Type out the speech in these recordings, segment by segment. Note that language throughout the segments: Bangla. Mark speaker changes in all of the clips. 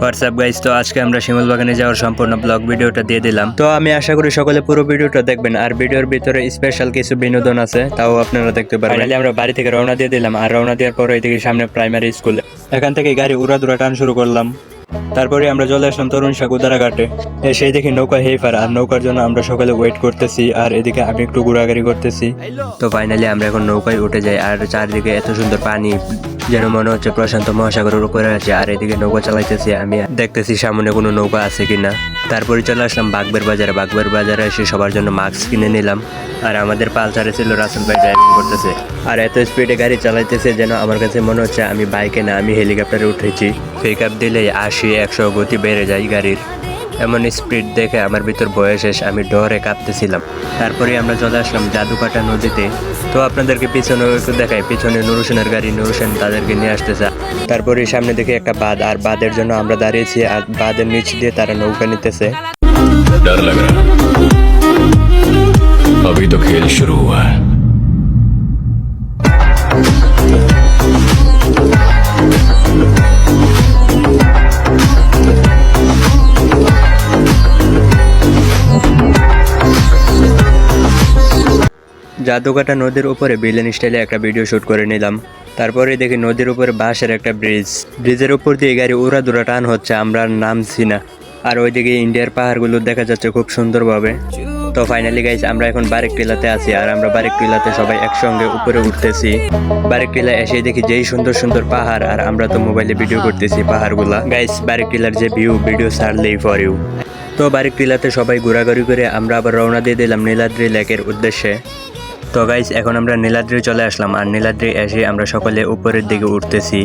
Speaker 1: হোয়াটসঅ্যাপ গাইজ তো আজকে আমরা শিমুল বাগানে যাওয়ার সম্পূর্ণ ব্লগ ভিডিওটা দিয়ে দিলাম। তো আমি আশা করি সকলে পুরো ভিডিওটা দেখবেন। আর ভিডিওর ভিতরে স্পেশাল কিছু বিনোদন আছে তাও আপনারা দেখতে পারেন ফাইনালি আমরা বাড়ি থেকে রওনা দিয়ে দিলাম আর রওনা দেওয়ার পর এদিকে সামনে প্রাইমারি স্কুলে এখান থেকে গাড়ি উড়া দুরা টান শুরু করলাম। তারপরে আমরা চলে আসলাম তরুণ সাকুদারা ঘাটে। সেই দেখি নৌকা হেইফার আর নৌকার জন্য আমরা সকালে ওয়েট করতেছি আর এদিকে আমি একটু ঘোরাঘুরি করতেছি। তো ফাইনালি আমরা এখন নৌকায় উঠে যাই আর চারদিকে এত সুন্দর পানি যেন মনে হচ্ছে প্রশান্ত মহাসাগরের উপরে আছে, আর এদিকে নৌকা চালাইতেছি, আমি দেখতেছি সামনে কোনো নৌকা আছে কিনা। তারপরে চলে আসলাম বাগবের বাজারে। বাগবের বাজারে এসে সবার জন্য মাস্ক কিনে নিলাম। আর আমাদের পালসারে ছিল রাসেল ভাই ড্রাইভিং করতেছে। আর এত স্পিডে গাড়ি চালাইতেছে যেন আমার কাছে মনে হচ্ছে আমি বাইকে না, আমি হেলিকপ্টারে উঠেছি। পিক আপ দিলেই আশি, একশো গতি বেড়ে যায় গাড়ির। এমন স্পিড দেখে আমার ভিতর বয়স শেষ আমি ডরে কাঁপতেছিলাম তারপরে আমরা চলে আসলাম জাদুকাটা নদীতে তো আপনাদেরকে পিছনে একটু দেখাই পিছনে নুরুসেনের গাড়ি নুরুসেন তাদেরকে নিয়ে আসতেছে তারপরে সামনে দেখে একটা বাঁধ আর বাঁধের জন্য আমরা দাঁড়িয়েছি আর বাঁধের নিচ দিয়ে তারা নৌকা নিতেছে
Speaker 2: डर लग रहा अभी तो खेल शुरू
Speaker 1: জাদুকাটা নদীর উপরে বিলেন স্টাইলে একটা ভিডিও শুট করে নিলাম। তারপরে দেখি নদীর উপরে বাঁশের একটা ব্রিজ ব্রিজের উপর দিয়ে গাড়ি উড়া দুরা টান হচ্ছে, আমরা নামছি না। আর ওইদিকে ইন্ডিয়ার পাহাড়গুলো দেখা যাচ্ছে খুব সুন্দরভাবে। তো ফাইনালি গাইজ আমরা এখন বারেক টিলাতে আছি, আর আমরা বারেক টিলাতে সবাই একসঙ্গে উপরে উঠতেছি। বারেক টিলা এসে দেখি যেই সুন্দর সুন্দর পাহাড়, আর আমরা তো মোবাইলে ভিডিও করতেছি পাহাড়গুলা। গাইজ বারেক টিলার যে ভিউ ভিডিও ছাড়লেই ফর ইউ তো বারেক টিলাতে সবাই ঘোরাঘুরি করে আমরা আবার রওনা দিয়ে দিলাম নীলাদ্রি লেকের উদ্দেশ্যে। তো গাইস এখন আমরা নীলাদ্রি চলে আসলাম। আর নীলাদ্রি এসে আমরা সকলে উপরের দিকে উঠতেছি।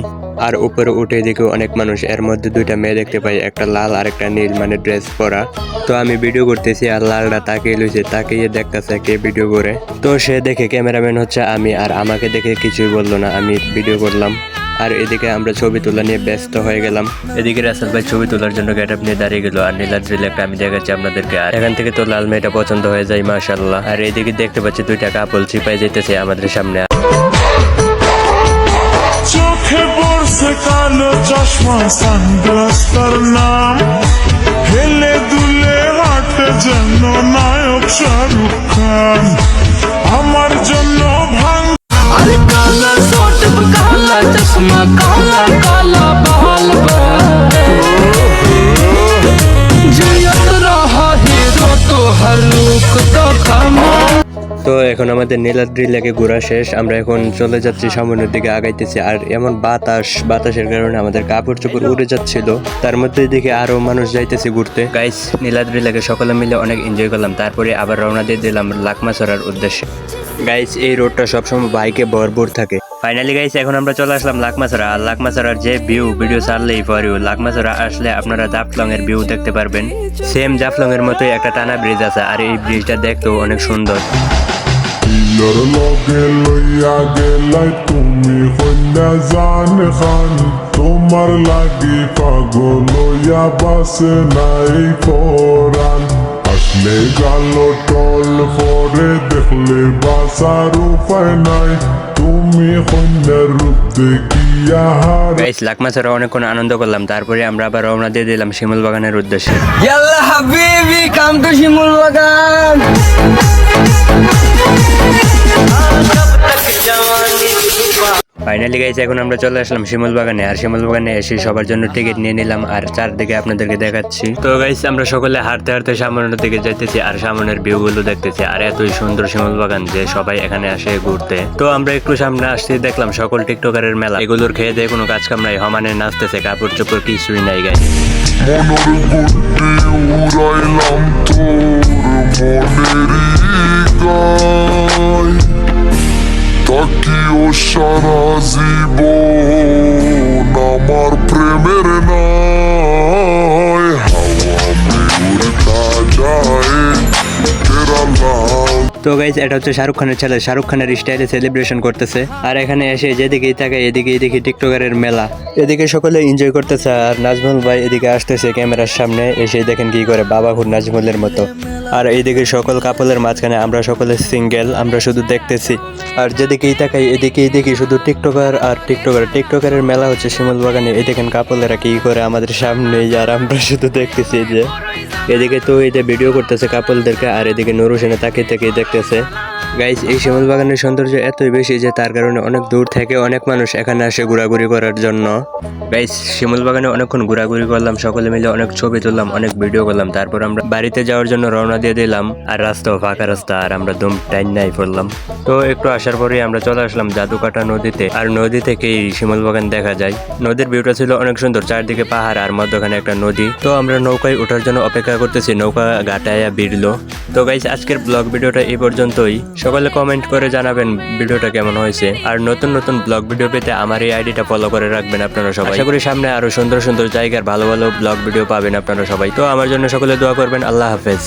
Speaker 1: আর উপরে উঠে দেখে অনেক মানুষ। এর মধ্যে দুইটা মেয়ে দেখতে পাই, একটা লাল আর একটা নীল মানে ড্রেস পরা। তো আমি ভিডিও করতেছি আর লালটা তাকিয়ে লইছে তাকিয়ে দেখতেছে কে ভিডিও করে। তো সে দেখে ক্যামেরাম্যান হচ্ছে আমি, আর আমাকে দেখে কিছুই বলল না। আমি ভিডিও করলাম। আর এদিকে আমরা ছবি তোলা নিয়ে ব্যস্ত হয়ে গেলাম। এদিকে রাসেল ভাই ছবি তোলার জন্য গেট আপ নিয়ে দাঁড়িয়ে গেল আর নীলাদ্রি লেখা আমি দেখাচ্ছি আপনাদেরকে। আর এখান থেকে তো লাল মেয়েটা পছন্দ হয়ে যায় মাশাল্লাহ আর এদিকে দেখতে পাচ্ছি দুইটা কাপল চিপাই যেতেছে আমাদের সামনে।
Speaker 3: চোখে পড়ছে কালো চশমা সানগ্লাস তার নাম। হেলে দুলে হাঁটে যেন নায়ক শাহরুখ খান।
Speaker 1: তো এখন আমাদের নীলাদ্রি লেগে ঘোরা শেষ। আমরা এখন চলে যাচ্ছি সামনের দিকে, আগাইতেছি। আর এমন বাতাস, বাতাসের কারণে আমাদের কাপড় চোপড় উড়ে যাচ্ছিল। তার মধ্যে দিকে আরও মানুষ যাইতেছে ঘুরতে। গাইস নীলাদ্রি লেগে সকলে মিলে অনেক এনজয় করলাম। তারপরে আবার রওনা দিয়ে দিলাম লাকমা চড়ার উদ্দেশ্যে। গাইস এই রোডটা সবসময় বাইকে ভরপুর থাকে। ফাইনালি গাইস এখন আমরা চলে আসলাম লাকমাছড়া আর লাকমাছড়ার যে ভিউ ভিডিও ছাড়লেই ফর ইউ লাকমাছড়া আসলে আপনারা জাফলং এর ভিউ দেখতে পারবেন। সেম জাফলং এর মতোই একটা টানা ব্রিজ আছে, আর এই ব্রিজটা দেখতেও অনেক সুন্দর।
Speaker 3: তোমার লাগি পাগল লইয়া বাসে নাই পরান আসলে টল পরে দেখলে বাসার উপায় নাই
Speaker 1: গাইস লাখ মাছের অনেকক্ষণ আনন্দ করলাম তারপরে আমরা আবার রওনা দিয়ে দিলাম শিমুল বাগানের উদ্দেশ্যে।
Speaker 4: ইয়াল্লা হাবিবি কাম টু শিমুল বাগান
Speaker 1: ফাইনালি গাইস এখন আমরা চলে আসলাম শিমুল বাগানে আর শিমুল বাগানে এসে সবার জন্য টিকিট নিয়ে নিলাম আর চারদিকে আপনাদেরকে দেখাচ্ছি তো গাইস আমরা সকলে হাঁটতে হাঁটতে সামনের দিকে যাইতেছি আর সামনের ভিউ গুলো দেখতেছি আর এতই সুন্দর শিমুল বাগান যে সবাই এখানে আসে ঘুরতে তো আমরা একটু সামনে আসতে দেখলাম সকল টিকটকারের মেলা এগুলোর খেয়ে দিয়ে কোনো কাজ কাম নাই সমানে নাচতেছে কাপড় চোপড় কিছুই নাই
Speaker 3: মনের উড়াইলাম তোর шаразі бо.
Speaker 1: তো গাইজ এটা হচ্ছে শাহরুখ খানের ছেলে শাহরুখ খানের স্টাইলে সেলিব্রেশন করতেছে। আর এখানে এসে যেদিকেই তাকায়, এদিকেই দেখি টিকটকারের মেলা। এদিকে সকলে এনজয় করতেছে আর নাজমুল ভাই এদিকে আসতেছে ক্যামেরার সামনে। এসে দেখেন কি করে বাবা বাবাহুর নাজমুলের মতো। আর এইদিকে সকল কাপলের মাঝখানে আমরা সকলে সিঙ্গেল আমরা শুধু দেখতেছি। আর যেদিকেই তাকাই, এদিকেই দেখি শুধু টিকটকার আর টিকটকার টিকটকারের মেলা হচ্ছে শিমুল বাগানে এই দেখেন কাপলেরা কি করে আমাদের সামনে আর আমরা শুধু দেখতেছি যে। এদিকে তো যে ভিডিও করতেছে কাপলদেরকে আর এদিকে নুরু তাকিয়ে তাকিয়ে দেখতেছে গাইস এই শিমুল বাগানের সৌন্দর্য এতই বেশি যে তার কারণে অনেক দূর থেকে অনেক মানুষ এখানে আসে ঘোরাঘুরি করার জন্য। গাইস শিমুল বাগানে অনেকক্ষণ ঘোরাঘুরি করলাম, সকলে মিলে অনেক ছবি তুললাম, অনেক ভিডিও করলাম, তারপর আমরা বাড়িতে যাওয়ার জন্য রওনা দিয়ে দিলাম, আর রাস্তাও ফাঁকা রাস্তা, আর আমরা দুম টাইম নাই পড়লাম। তো একটু আসার পরেই আমরা চলে আসলাম জাদুকাটা নদীতে, আর নদী থেকেই শিমুল বাগান দেখা যায়। নদীর ভিউটা ছিল অনেক সুন্দর, চারদিকে পাহাড় আর মধ্যখানে একটা নদী। তো আমরা নৌকায় ওঠার জন্য অপেক্ষা করতেছি, নৌকা ঘাটায়া বিড়লো তো গাইজ আজকের ব্লগ ভিডিওটা এই পর্যন্তই। সকলে কমেন্ট করে জানাবেন ভিডিওটা কেমন হয়েছে। আর নতুন নতুন ব্লগ ভিডিও পেতে আমার এই আইডিটা ফলো করে রাখবেন আপনারা সবাই। আশা করি সামনে আরও সুন্দর সুন্দর জায়গার ভালো ভালো ব্লগ ভিডিও পাবেন আপনারা সবাই। তো আমার জন্য সকলে দোয়া করবেন। আল্লাহ হাফেজ।